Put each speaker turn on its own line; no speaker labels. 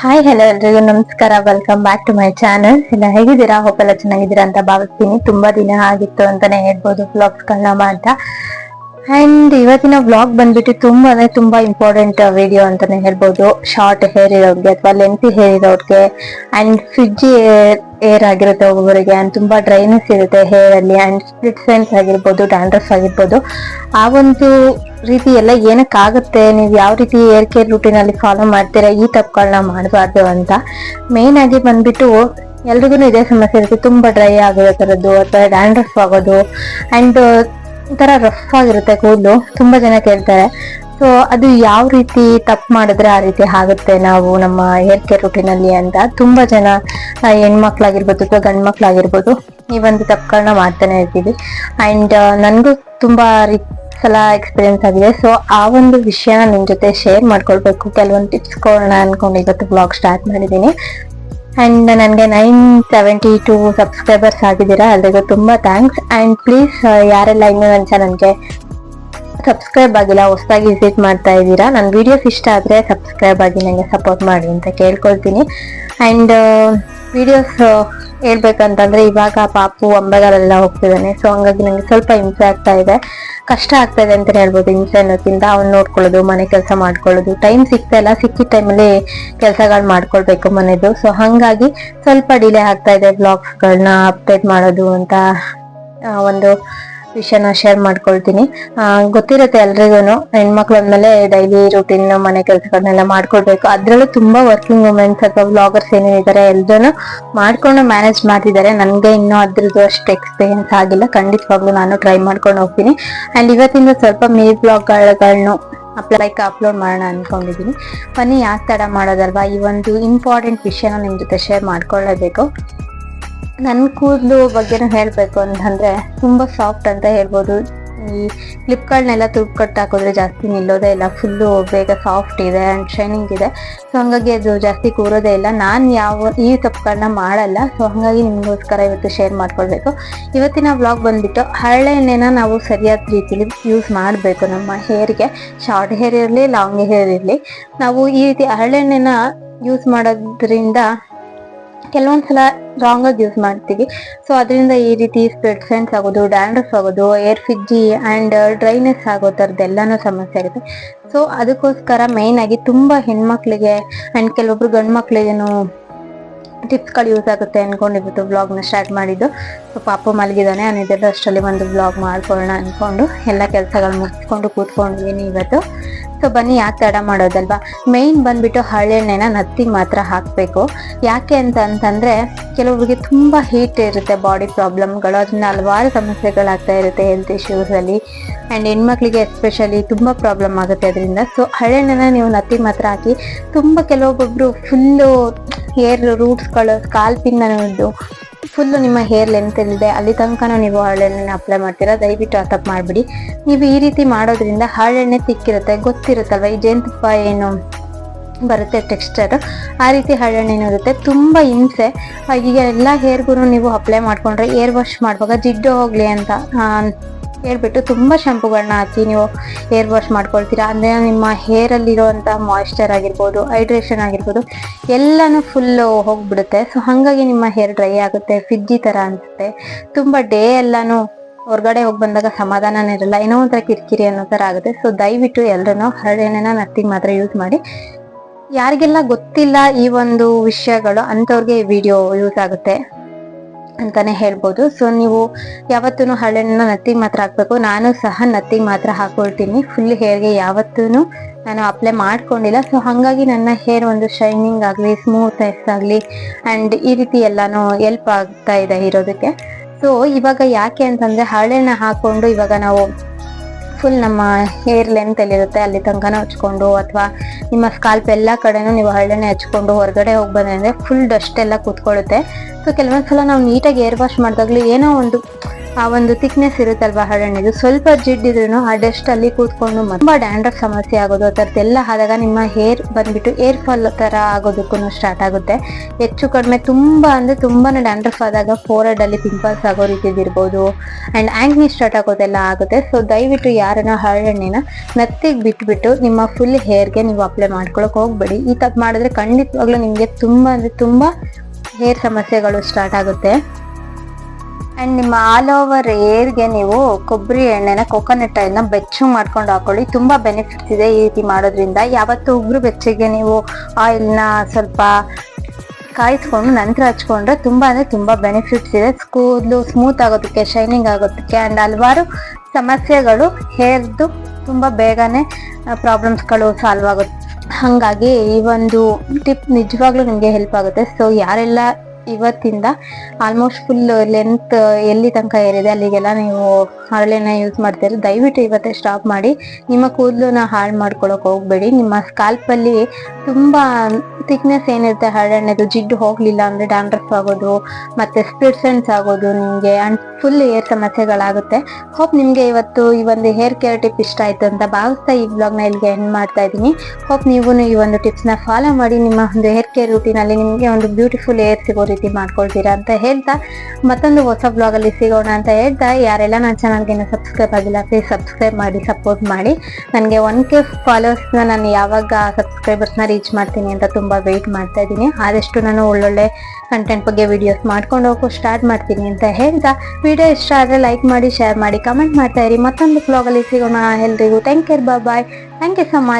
Hi hello ಎಲ್ರಿಗೂ. ನಮಸ್ಕಾರ. Welcome back to my channel ಎಲ್ಲ ಹೇಗಿದ್ದೀರಾ? ಹೋಪೆಲ್ಲ ಚೆನ್ನಾಗಿದ್ದೀರಾ ಅಂತ ಭಾವಿಸ್ತೀನಿ. ತುಂಬಾ ದಿನ ಆಗಿತ್ತು ಅಂತಾನೆ ಹೇಳ್ಬೋದು ವ್ಲಾಗ್ಸ್ ಗಳನ್ನ ಮಾಡ್ತಾ ಅಂಡ್ ಇವತ್ತಿನ ವ್ಲಾಗ್ ಬಂದ್ಬಿಟ್ಟು ತುಂಬಾ ಅಂದ್ರೆ ತುಂಬಾ ಇಂಪಾರ್ಟೆಂಟ್ ವಿಡಿಯೋ ಅಂತಾನೆ ಹೇಳ್ಬೋದು. ಶಾರ್ಟ್ ಹೇರ್ ಇರೋರ್ಗೆ ಅಥವಾ ಲೆಂತಿ ಹೇರ್ ಇರೋರ್ಗೆ ಅಂಡ್ ಫ್ರಿಜ್ಜಿ ಏರ್ ಆಗಿರುತ್ತೆ ಒಬ್ಬೊಬ್ಬರಿಗೆ ಅಂಡ್ ತುಂಬಾ ಡ್ರೈನೆಸ್ ಇರುತ್ತೆ ಹೇರ್ ಅಲ್ಲಿ ಅಂಡ್ ಸ್ಪ್ಲಿಟ್ ಸೆನ್ಸ್ ಆಗಿರ್ಬೋದು ಡ್ಯಾಂಡ್ರಫ್ ಆಗಿರ್ಬೋದು. ಆ ಒಂದು ರೀತಿ ಎಲ್ಲ ಏನಕ್ಕಾಗುತ್ತೆ? ನೀವು ಯಾವ ರೀತಿ ಏರ್ ಕೇರ್ ರೂಟೀನ್ ಅಲ್ಲಿ ಫಾಲೋ ಮಾಡ್ತೀರಾ? ಈ ತಪ್ಪುಗಳನ್ನ ಮಾಡಬಾರ್ದು ಅಂತ. ಮೇನ್ ಆಗಿ ಬಂದ್ಬಿಟ್ಟು ಎಲ್ರಿಗೂ ಇದೇ ಸಮಸ್ಯೆ ಇರುತ್ತೆ. ತುಂಬಾ ಡ್ರೈ ಆಗೋ ತರದ್ದು ಅಥವಾ ಡ್ಯಾಂಡ್ರಫ್ ಆಗೋದು ಅಂಡ್ ಒಂಥರ ರಫ್ ಆಗಿರುತ್ತೆ ಕೂದಲು. ತುಂಬಾ ಜನ ಕೇಳ್ತಾರೆ. ಸೊ ಅದು ಯಾವ ರೀತಿ ತಪ್ಪು ಮಾಡಿದ್ರೆ ಆ ರೀತಿ ಆಗುತ್ತೆ ನಾವು ನಮ್ಮ ಹೇರ್ ಕೇರ್ ರೂಟೀನ್ ಅಲ್ಲಿ ಅಂತ. ತುಂಬಾ ಜನ ಹೆಣ್ಮಕ್ಳಾಗಿರ್ಬೋದು ಅಥವಾ ಗಂಡ್ ಮಕ್ಳಾಗಿರ್ಬೋದು ಈ ಒಂದು ತಪ್ಪುಗಳನ್ನ ಮಾಡ್ತಾನೆ ಇರ್ತೀವಿ. ಅಂಡ್ ನನ್ಗೂ ತುಂಬಾ ರೀ- ಸಲ ಎಕ್ಸ್ಪೀರಿಯನ್ಸ್ ಆಗಿದೆ. ಸೊ ಆ ಒಂದು ವಿಷಯನ ನಿಮ್ ಜೊತೆ ಶೇರ್ ಮಾಡ್ಕೊಳ್ಬೇಕು. ಕೆಲವೊಂದು ಟಿಪ್ಸ್ ಕೊಡೋಣ ಅನ್ಕೊಂಡು ಇವತ್ತು ಬ್ಲಾಗ್ ಸ್ಟಾರ್ಟ್ ಮಾಡಿದ್ದೀನಿ. ಅಂಡ್ ನನಗೆ ನೈನ್ ಸೆವೆಂಟಿ ಟು ಸಬ್ಸ್ಕ್ರೈಬರ್ಸ್ ಆಗಿದ್ದೀರಾ ಎಲ್ರಿಗೂ ತುಂಬಾ ಥ್ಯಾಂಕ್ಸ್ ಅಂಡ್ ಪ್ಲೀಸ್ ಯಾರೆಲ್ಲ ಇನ್ನೂ ನನ್ನ ಚಾನಲ್ಗೆ ಸಬ್ಸ್ಕ್ರೈಬ್ ಆಗಿಲ್ಲ, ಹೊಸದಾಗಿ ವಿಸಿಟ್ ಮಾಡ್ತಾ ಇದ್ದೀರಾ ನನ್ನ ವಿಡಿಯೋಸ್ ಇಷ್ಟ ಆದರೆ ಸಬ್ಸ್ಕ್ರೈಬ್ ಆಗಿ ನನಗೆ ಸಪೋರ್ಟ್ ಮಾಡಿ ಅಂತ ಕೇಳ್ಕೊಳ್ತೀನಿ. ಆ್ಯಂಡ್ ವಿಡಿಯೋಸ್ ಹೇಳ್ಬೇಕಂತಂದ್ರೆ ಇವಾಗ ಪಾಪು ಅಂಬೆಗಳೆಲ್ಲ ಹೋಗ್ತಿದ್ದಾನೆ ಸೊ ಹಂಗಾಗಿ ನನಗೆ ಸ್ವಲ್ಪ ಹಿಂಸೆ ಆಗ್ತಾ ಇದೆ. ಕಷ್ಟ ಆಗ್ತಾ ಇದೆ ಅಂತಲೇ ಹೇಳ್ಬೋದು, ಹಿಂಸೆ ಅನ್ನೋದ್ಕಿಂತ ಅವ್ನು ನೋಡ್ಕೊಳ್ಳೋದು, ಮನೆ ಕೆಲಸ ಮಾಡ್ಕೊಳ್ಳೋದು ಟೈಮ್ ಸಿಗ್ತಾ ಇಲ್ಲ ಸಿಕ್ಕಿದ ಟೈಮಲ್ಲಿ ಕೆಲಸಗಳು ಮಾಡ್ಕೊಳ್ಬೇಕು ಮನೆದು. ಸೊ ಹಾಗಾಗಿ ಸ್ವಲ್ಪ ಡಿಲೇ ಆಗ್ತಾ ಇದೆ ಬ್ಲಾಗ್ಸ್ಗಳನ್ನ ಅಪ್ಡೇಟ್ ಮಾಡೋದು ಅಂತ ಒಂದು ವಿಷಯನ ಶೇರ್ ಮಾಡ್ಕೊಳ್ತೀನಿ. ಗೊತ್ತಿರುತ್ತೆ ಎಲ್ರಿಗೂ ಹೆಣ್ಮಕ್ಳು ಅಂದಮೇಲೆ ಡೈಲಿ ರೂಟೀನ್ ಮನೆ ಕೆಲಸಗಳನ್ನೆಲ್ಲ ಮಾಡ್ಕೊಳ್ಬೇಕು ಅದ್ರಲ್ಲೂ ತುಂಬಾ ವರ್ಕಿಂಗ್ ವುಮೆನ್ಸ್ ಅಥವಾ ಬ್ಲಾಗರ್ಸ್ ಏನೇನಿದ್ದಾರೆ ಎಲ್ರೂ ಮಾಡ್ಕೊಂಡು ಮ್ಯಾನೇಜ್ ಮಾಡ್ತಿದ್ದಾರೆ ನನಗೆ ಇನ್ನೂ ಅದ್ರದ್ದು ಅಷ್ಟು ಎಕ್ಸ್ಪೀರಿಯನ್ಸ್ ಆಗಿಲ್ಲ. ಖಂಡಿತವಾಗ್ಲೂ ನಾನು ಟ್ರೈ ಮಾಡ್ಕೊಂಡು ಹೋಗ್ತೀನಿ. ಆ್ಯಂಡ್ ಇವತ್ತಿಂದ ಸ್ವಲ್ಪ ಮೇ ಬ್ಲಾಗ್ಗಳನ್ನು ಅಪ್ಲೈಕ್ ಅಪ್ಲೋಡ್ ಮಾಡೋಣ ಅನ್ಕೊಂಡಿದ್ದೀನಿ ಬನ್ನಿ ಯಾಕೆ ತಡ ಮಾಡೋದಲ್ವಾ? ಈ ಒಂದು ಇಂಪಾರ್ಟೆಂಟ್ ವಿಷಯನ ನಿಮ್ಮ ಜೊತೆ ಶೇರ್ ಮಾಡ್ಕೊಳ್ಳೇಬೇಕು. ನನ್ನ ಕೂದಲು ಬಗ್ಗೆನೂ ಹೇಳಬೇಕು ಅಂತಂದರೆ ತುಂಬ ಸಾಫ್ಟ್ ಅಂತ ಹೇಳ್ಬೋದು. ಈ ಕ್ಲಿಪ್ಗಳನ್ನೆಲ್ಲ ತುರ್ಪು ಕಟ್ ಹಾಕಿದ್ರೆ ಜಾಸ್ತಿ ನಿಲ್ಲೋದೇ ಇಲ್ಲ. ಫುಲ್ಲು ಬೇಗ ಸಾಫ್ಟ್ ಇದೆ ಆ್ಯಂಡ್ ಶೈನಿಂಗ್ ಇದೆ. ಸೊ ಹಂಗಾಗಿ ಅದು ಜಾಸ್ತಿ ಕೂರೋದೇ ಇಲ್ಲ. ನಾನು ಯಾವ, ಈ ತಪ್ಪುಗಳನ್ನ ಮಾಡಲ್ಲ. ಸೊ ಹಂಗಾಗಿ ನಿಮಗೋಸ್ಕರ ಇವತ್ತು ಶೇರ್ ಮಾಡ್ಕೊಳ್ಬೇಕು ಇವತ್ತಿನ ವ್ಲಾಗ್ ಬಂದ್ಬಿಟ್ಟು ಹರಳೆ ಎಣ್ಣೆನ ನಾವು ಸರಿಯಾದ ರೀತಿಲಿ ಯೂಸ್ ಮಾಡಬೇಕು ನಮ್ಮ ಹೇರ್ಗೆ ಶಾರ್ಟ್ ಹೇರ್ ಇರಲಿ ಲಾಂಗ್ ಹೇರ್ ಇರಲಿ. ನಾವು ಈ ರೀತಿ ಹರಳೆಣ್ಣೆನ ಯೂಸ್ ಮಾಡೋದ್ರಿಂದ ಕೆಲವೊಂದ್ಸಲ ರಾಂಗ್ ಆಗಿ ಯೂಸ್ ಮಾಡ್ತೀವಿ. ಸೊ ಅದರಿಂದ ಈ ರೀತಿ ಸ್ಪ್ರೆಡ್ ಸೆನ್ಸ್ ಆಗೋದು ಡ್ಯಾಂಡ್ರಫ್ ಆಗೋದು ಏರ್ ಫಿಜ್ಜಿ ಆ್ಯಂಡ್ ಡ್ರೈನೆಸ್ ಆಗೋ ಥರದ್ದೆಲ್ಲನೂ ಸಮಸ್ಯೆ ಆಗುತ್ತೆ. ಸೊ ಅದಕ್ಕೋಸ್ಕರ ಮೇಯ್ನ್ ಆಗಿ ತುಂಬ ಹೆಣ್ಮಕ್ಳಿಗೆ ಆ್ಯಂಡ್ ಕೆಲವೊಬ್ರು ಗಂಡು ಮಕ್ಳಿಗೇನು ಟಿಪ್ಸ್ಗಳು ಯೂಸ್ ಆಗುತ್ತೆ ಅನ್ಕೊಂಡು ವ್ಲಾಗ್ನ ಸ್ಟಾರ್ಟ್ ಮಾಡಿದ್ದು. ಸೊ ಪಾಪ ಮಲಗಿದ್ದಾನೆ ಅವನಿದ್ದೆಲ್ಲ ಅಷ್ಟರಲ್ಲಿ ಒಂದು ಬ್ಲಾಗ್ ಮಾಡ್ಕೊಳ್ಳೋಣ ಅಂದ್ಕೊಂಡು ಎಲ್ಲ ಕೆಲಸಗಳು ಮುಗಿಸ್ಕೊಂಡು ಕೂತ್ಕೊಂಡಿದ್ದೀನಿ ಇವತ್ತು. ಸೊ ಬನ್ನಿ ಯಾಕೆ ತಡ ಮಾಡೋದಲ್ವಾ? ಮೇಯ್ನ್ ಬಂದ್ಬಿಟ್ಟು ಹಳೆಣ್ಣೆನ ನತ್ತಿಗೆ ಮಾತ್ರ ಹಾಕಬೇಕು. ಯಾಕೆ ಅಂತ ಅಂತಂದರೆ ಕೆಲವರಿಗೆ ತುಂಬ ಹೀಟ್ ಇರುತ್ತೆ ಬಾಡಿ ಪ್ರಾಬ್ಲಮ್ಗಳು ಅದನ್ನ ಹಲವಾರು ಸಮಸ್ಯೆಗಳಾಗ್ತಾ ಇರುತ್ತೆ ಹೆಲ್ತ್ ಇಶ್ಯೂಸಲ್ಲಿ ಆ್ಯಂಡ್ ಹೆಣ್ಮಕ್ಳಿಗೆ ಎಸ್ಪೆಷಲಿ ತುಂಬ ಪ್ರಾಬ್ಲಮ್ ಆಗುತ್ತೆ ಅದರಿಂದ. ಸೊ ಹಳೆಣ್ಣೆನ ನೀವು ನತ್ತಿಗೆ ಮಾತ್ರ ಹಾಕಿ, ತುಂಬ ಕೆಲವೊಬ್ಬೊಬ್ರು ಫುಲ್ಲು ಹೇರ್ ರೂಟ್ಸ್ಗಳು ಸ್ಕಾಲ್ಪಿಂಗ್ ಅನ್ನೋದು ಫುಲ್ಲು ನಿಮ್ಮ ಹೇರ್ ಲೆಂತ್ ಇಲ್ಲದೆ ಅಲ್ಲಿ ತನಕನೂ ನೀವು ಹರಳೆಣ್ಣೆನ ಅಪ್ಲೈ ಮಾಡ್ತೀರಾ? ದಯವಿಟ್ಟು ಆ ಮಾಡಿಬಿಡಿ. ನೀವು ಈ ರೀತಿ ಮಾಡೋದ್ರಿಂದ ಹರಳೆಣ್ಣೆ ತಿಕ್ಕಿರುತ್ತೆ, ಗೊತ್ತಿರುತ್ತಲ್ವ? ಈ ಜೇನುತುಪ್ಪ ಏನು ಬರುತ್ತೆ ಟೆಕ್ಸ್ಚರ್ ಆ ರೀತಿ ಹರಳೆಣ್ಣೆ ಇರುತ್ತೆ ತುಂಬ ಹಿಂಸೆ. ಈಗ ಎಲ್ಲ ಹೇರ್ಗೂ ನೀವು ಅಪ್ಲೈ ಮಾಡಿಕೊಂಡ್ರೆ ಏರ್ ವಾಶ್ ಮಾಡುವಾಗ ಜಿಡ್ಡು ಹೋಗಲಿ ಅಂತ ಹೇಳ್ಬಿಟ್ಟು ತುಂಬ ಶ್ಯಾಂಪುಗಳನ್ನ ಹಾಕಿ ನೀವು ಹೇರ್ ವಾಶ್ ಮಾಡ್ಕೊಳ್ತೀರಾ. ಅಂದರೆ ನಿಮ್ಮ ಹೇರಲ್ಲಿರುವಂಥ ಮಾಯ್ಶ್ಚರ್ ಆಗಿರ್ಬೋದು ಹೈಡ್ರೇಷನ್ ಆಗಿರ್ಬೋದು, ಎಲ್ಲನೂ ಫುಲ್ಲು ಹೋಗ್ಬಿಡುತ್ತೆ. ಸೊ ಹಾಗಾಗಿ ನಿಮ್ಮ ಹೇರ್ ಡ್ರೈ ಆಗುತ್ತೆ ಫಿಜ್ಜಿ ಥರ ಅನಿಸುತ್ತೆ. ತುಂಬ ಡೇ ಎಲ್ಲನೂ ಹೊರಗಡೆ ಹೋಗಿ ಬಂದಾಗ ಸಮಾಧಾನನೇ ಇರಲ್ಲ. ಏನೋ ಒಂಥರ ಕಿರಿಕಿರಿ ಅನ್ನೋ ಥರ ಆಗುತ್ತೆ. ಸೊ ದಯವಿಟ್ಟು ಎಲ್ಲರೂ ಹರಳೆಣ್ಣೆನ ನತ್ತಿಗೆ ಮಾತ್ರ ಯೂಸ್ ಮಾಡಿ. ಯಾರಿಗೆಲ್ಲ ಗೊತ್ತಿಲ್ಲ ಈ ಒಂದು ವಿಷಯಗಳು, ಅಂಥವ್ರಿಗೆ ವಿಡಿಯೋ ಯೂಸ್ ಆಗುತ್ತೆ. ಅಂತಾನೆ ಹೇಳ್ಬೋದು. ಸೊ ನೀವು ಯಾವತ್ತೂ ಹರಳನ್ನ ನತ್ತಿಗೆ ಮಾತ್ರ ಹಾಕ್ಬೇಕು. ನಾನು ಸಹ ನತ್ತಿಗೆ ಮಾತ್ರ ಹಾಕೊಳ್ತೀನಿ. ಫುಲ್ ಹೇರ್ಗೆ ಯಾವತ್ತೂ ನಾನು ಅಪ್ಲೈ ಮಾಡ್ಕೊಂಡಿಲ್ಲ. ಸೊ ಹಾಗಾಗಿ ನನ್ನ ಹೇರ್ ಒಂದು ಶೈನಿಂಗ್ ಆಗಲಿ ಸ್ಮೂತ್ನೆಸ್ ಆಗಲಿ ಆ್ಯಂಡ್ ಈ ರೀತಿ ಎಲ್ಲಾನು ಎಲ್ಪ್ ಆಗ್ತಾ ಇದೆ ಇರೋದಕ್ಕೆ ಸೊ ಇವಾಗ ಯಾಕೆ ಅಂತಂದರೆ ಹರಳೆಣ್ಣೆ ಹಾಕ್ಕೊಂಡು ಇವಾಗ ನಾವು ಫುಲ್ ನಮ್ಮ ಹೇರ್ ಲೆಂತ್ ಎಲ್ಲಿರುತ್ತೆ ಅಲ್ಲಿ ತನಕನೂ ಹಚ್ಕೊಂಡು ಅಥವಾ ನಿಮ್ಮ ಸ್ಕಾಲ್ಪ್ ಎಲ್ಲ ಕಡೆನೂ ನೀವು ಹರಳೆಣ್ಣೆ ಹಚ್ಕೊಂಡು ಹೊರಗಡೆ ಹೋಗಿ ಬಂದ್ರೆ ಫುಲ್ ಡಸ್ಟ್ ಎಲ್ಲ ಕೂತ್ಕೊಳ್ಳುತ್ತೆ. ಸೊ ಕೆಲವೊಂದ್ಸಲ ನಾವು ನೀಟಾಗಿ ಏರ್ ವಾಶ್ ಮಾಡಿದಾಗ್ಲೂ ಏನೋ ಒಂದು ಆ ಒಂದು ಥಿಕ್ನೆಸ್ ಇರುತ್ತಲ್ವಾ ಹರಳೆಣ್ಣೆದು ಸ್ವಲ್ಪ ಜಿಡ್ಡಿದ್ರು ಆ ಡಸ್ಟ್ ಅಲ್ಲಿ ಕೂತ್ಕೊಂಡು ತುಂಬಾ ಡ್ಯಾಂಡ್ರಫ್ ಸಮಸ್ಯೆ ಆಗೋದು, ಆ ಥರದ್ದೆಲ್ಲ ಆದಾಗ ನಿಮ್ಮ ಹೇರ್ ಬಂದ್ಬಿಟ್ಟು ಏರ್ ಫಾಲ್ ತರ ಆಗೋದಕ್ಕೂ ಸ್ಟಾರ್ಟ್ ಆಗುತ್ತೆ. ಹೆಚ್ಚು ಕಡಿಮೆ ತುಂಬಾ ಅಂದ್ರೆ ತುಂಬಾನೇ ಡ್ಯಾಂಡ್ರಫ್ ಆದಾಗ ಫೋರ್ಹೆಡ್ ಅಲ್ಲಿ ಪಿಂಪಲ್ಸ್ ಆಗೋ ರೀತಿದಿರ್ಬೋದು ಅಂಡ್ ಆಂಗ್ನಿ ಸ್ಟಾರ್ಟ್ ಆಗೋದೆಲ್ಲ ಆಗುತ್ತೆ. ಸೊ ದಯವಿಟ್ಟು ಯಾರನ್ನ ಹರಳೆಣ್ಣೆನ ನತ್ತಿಗೆ ಬಿಟ್ಬಿಟ್ಟು ನಿಮ್ಮ ಫುಲ್ ಹೇರ್ಗೆ ನೀವು ಅಪ್ಲೈ ಮಾಡ್ಕೊಳಕ್ ಹೋಗ್ಬೇಡಿ. ಈ ತಪ್ಪು ಮಾಡಿದ್ರೆ ಖಂಡಿತವಾಗ್ಲೂ ನಿಮಗೆ ತುಂಬಾ ಅಂದ್ರೆ ತುಂಬಾ ಹೇರ್ ಸಮಸ್ಯೆಗಳು ಸ್ಟಾರ್ಟ್ ಆಗುತ್ತೆ. ಅಂಡ್ ನಿಮ್ಮ ಆಲ್ ಓವರ್ ಏರ್ಗೆ ನೀವು ಕೊಬ್ಬರಿ ಎಣ್ಣೆನ ಕೋಕೋನಟ್ ಆಯಿಲ್ನ ಬೆಚ್ಚು ಮಾಡ್ಕೊಂಡು ಹಾಕೊಳ್ಳಿ. ತುಂಬ ಬೆನಿಫಿಟ್ಸ್ ಇದೆ ಈ ರೀತಿ ಮಾಡೋದ್ರಿಂದ. ಯಾವತ್ತು ಉಗುರು ಬೆಚ್ಚಗೆ ನೀವು ಆಯಿಲ್ನ ಸ್ವಲ್ಪ ಕಾಯಿಸ್ಕೊಂಡು ನಂತರ ಹಚ್ಕೊಂಡ್ರೆ ತುಂಬ ಅಂದರೆ ತುಂಬ ಬೆನಿಫಿಟ್ಸ್ ಇದೆ. ಕೂದಲು ಸ್ಮೂತ್ ಆಗೋದಕ್ಕೆ ಶೈನಿಂಗ್ ಆಗೋದಕ್ಕೆ ಆ್ಯಂಡ್ ಹಲವಾರು ಸಮಸ್ಯೆಗಳು ಹೇರ್ದು ತುಂಬ ಬೇಗನೆ ಪ್ರಾಬ್ಲಮ್ಸ್ಗಳು ಸಾಲ್ವ್ ಆಗುತ್ತೆ. ಹಾಗಾಗಿ ಈ ಒಂದು ಟಿಪ್ ನಿಜವಾಗ್ಲೂ ನಿಮಗೆ ಹೆಲ್ಪ್ ಆಗುತ್ತೆ. ಸೊ ಯಾರೆಲ್ಲ ಇವತ್ತಿಂದ ಆಲ್ಮೋಸ್ಟ್ ಫುಲ್ ಲೆಂತ್ ಎಲ್ಲಿ ತನಕ ಏರಿದೆ, ಅಲ್ಲಿಗೆಲ್ಲ ನೀವು ಹರಳೆನ ಯೂಸ್ ಮಾಡ್ತೀರಿ ದಯವಿಟ್ಟು ಇವತ್ತೇ ಸ್ಟಾಪ್ ಮಾಡಿ, ನಿಮ್ಮ ಕೂದಲನ್ನ ಹಾಳು ಮಾಡ್ಕೊಳಕ್ ಹೋಗ್ಬೇಡಿ. ನಿಮ್ಮ ಸ್ಕಾಲ್ಪಲ್ಲಿ ತುಂಬಾ ಥಿಕ್ನೆಸ್ ಏನಿರುತ್ತೆ, ಹರಳೆಣ್ಣೆದು ಜಿಡ್ಡು ಹೋಗ್ಲಿಲ್ಲ ಅಂದ್ರೆ ಡ್ಯಾಂಡ್ರಫ್ ಆಗೋದು, ಮತ್ತೆ ಸ್ಪ್ಲಿಟ್ಸೆಂಟ್ಸ್ ಆಗೋದು ನಿಮಗೆ ಅಂಡ್ ಫುಲ್ ಏರ್ ಸಮಸ್ಯೆಗಳಾಗುತ್ತೆ. ಹೋಪ್ ನಿಮಗೆ ಇವತ್ತು ಈ ಒಂದು ಹೇರ್ ಕೇರ್ ಟಿಪ್ ಇಷ್ಟ ಆಯ್ತು ಅಂತ ಭಾವಿಸ್ತಾ ಈ ಬ್ಲಾಗ್ನ ಇಲ್ಲಿಗೆ ಎಂಡ್ ಮಾಡ್ತಾ ಇದ್ದೀನಿ. ಹೋಪ್ ನೀವು ಈ ಒಂದು ಟಿಪ್ಸ್ನ ಫಾಲೋ ಮಾಡಿ, ನಿಮ್ಮ ಒಂದು ಹೇರ್ ಕೇರ್ ರೂಟೀನಲ್ಲಿ ನಿಮಗೆ ಒಂದು ಬ್ಯೂಟಿಫುಲ್ ಏರ್ ಸಿಗೋ ಮಾಡ್ಕೊಳ್ತೀರಾ ಅಂತ ಹೇಳ್ತಾ ಮತ್ತೊಂದು ಹೊಸ ಬ್ಲಾಗಲ್ಲಿ ಸಿಗೋಣ ಅಂತ ಹೇಳ್ತಾ. ಯಾರೆಲ್ಲ ನನ್ನ ಚಾನಲ್ಗೆ ಸಬ್ಸ್ಕ್ರೈಬ್ ಆಗಿಲ್ಲ ಪ್ಲೀಸ್ ಸಬ್ಸ್ಕ್ರೈಬ್ ಮಾಡಿ ಸಪೋರ್ಟ್ ಮಾಡಿ. ನನಗೆ ಒನ್ ಕೆ ಫಾಲೋವರ್ಸ್ನ ನಾನು ಯಾವಾಗ ಸಬ್ಸ್ಕ್ರೈಬರ್ಸ್ನ ರೀಚ್ ಮಾಡ್ತೀನಿ ಅಂತ ತುಂಬ ವೆಯ್ಟ್ ಮಾಡ್ತಾ ಇದ್ದೀನಿ. ಆದಷ್ಟು ನಾನು ಒಳ್ಳೊಳ್ಳೆ ಕಂಟೆಂಟ್ ಬಗ್ಗೆ ವಿಡಿಯೋಸ್ ಮಾಡ್ಕೊಂಡು ಹೋಗೋ ಸ್ಟಾರ್ಟ್ ಮಾಡ್ತೀನಿ ಅಂತ ಹೇಳ್ತಾ. ವಿಡಿಯೋ ಇಷ್ಟ ಆದರೆ ಲೈಕ್ ಮಾಡಿ ಶೇರ್ ಮಾಡಿ ಕಮೆಂಟ್ ಮಾಡ್ತಾ ಇರಿ. ಮತ್ತೊಂದು ಬ್ಲಾಗಲ್ಲಿ ಸಿಗೋಣ. ಎಲ್ರಿಗೂ thank you bye thank you so much